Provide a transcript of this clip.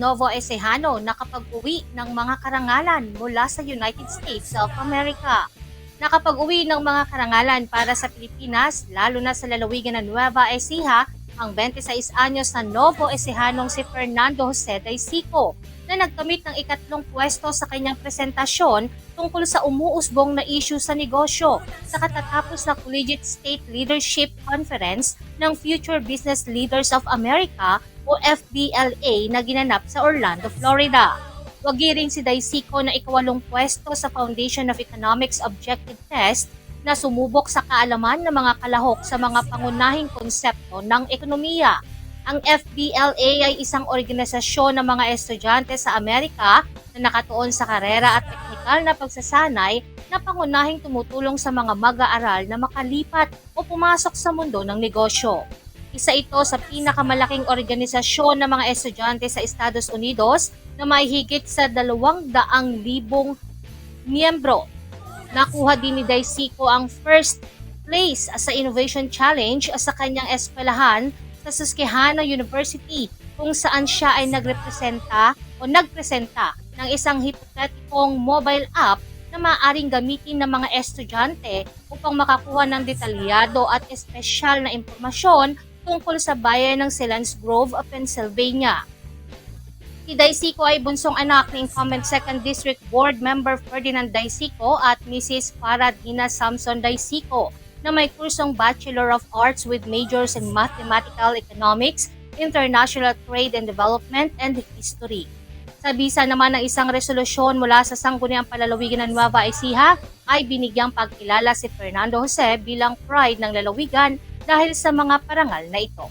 Novo Ecijano nakapag-uwi ng mga karangalan mula sa United States of America. Nakapag-uwi ng mga karangalan para sa Pilipinas, lalo na sa lalawigan ng Nueva Ecija, ang 26 anyos na Novo Ecijanong si Fernando Jose Daisico na nagkamit ng ikatlong pwesto sa kanyang presentasyon tungkol sa umuusbong na issue sa negosyo sa katatapos na Collegiate State Leadership Conference ng Future Business Leaders of America o FBLA na ginanap sa Orlando, Florida. Wagi rin si Daisico na ikawalong pwesto sa Foundation of Economics Objective Test na sumubok sa kaalaman ng mga kalahok sa mga pangunahing konsepto ng ekonomiya. Ang FBLA ay isang organisasyon ng mga estudyante sa Amerika na nakatuon sa karera at teknikal na pagsasanay na pangunahing tumutulong sa mga mag-aaral na makalipat o pumasok sa mundo ng negosyo. Isa ito sa pinakamalaking organisasyon ng mga estudyante sa Estados Unidos na may higit sa 200,000 miyembro. Nakuha din ni Daisico ang first place sa Innovation Challenge sa kanyang eskwelahan sa Susquehanna University kung saan siya ay nagrepresenta o nagpresenta ng isang hipotetikong mobile app na maaaring gamitin ng mga estudyante upang makakuha ng detalyado at espesyal na impormasyon tungkol sa bayan ng Selans Grove, Pennsylvania. Si Daisico ay bunsong anak ng incumbent 2nd District Board Member Ferdinand Daisico at Mrs. Faradina Samson Daisico na may kursong Bachelor of Arts with majors in Mathematical Economics, International Trade and Development, and History. Sa bisa naman ng isang resolusyon mula sa Sangguniang Palalawigan ng Nueva Ecija ay binigyang pagkilala si Fernando Jose bilang pride ng lalawigan dahil sa mga parangal na ito.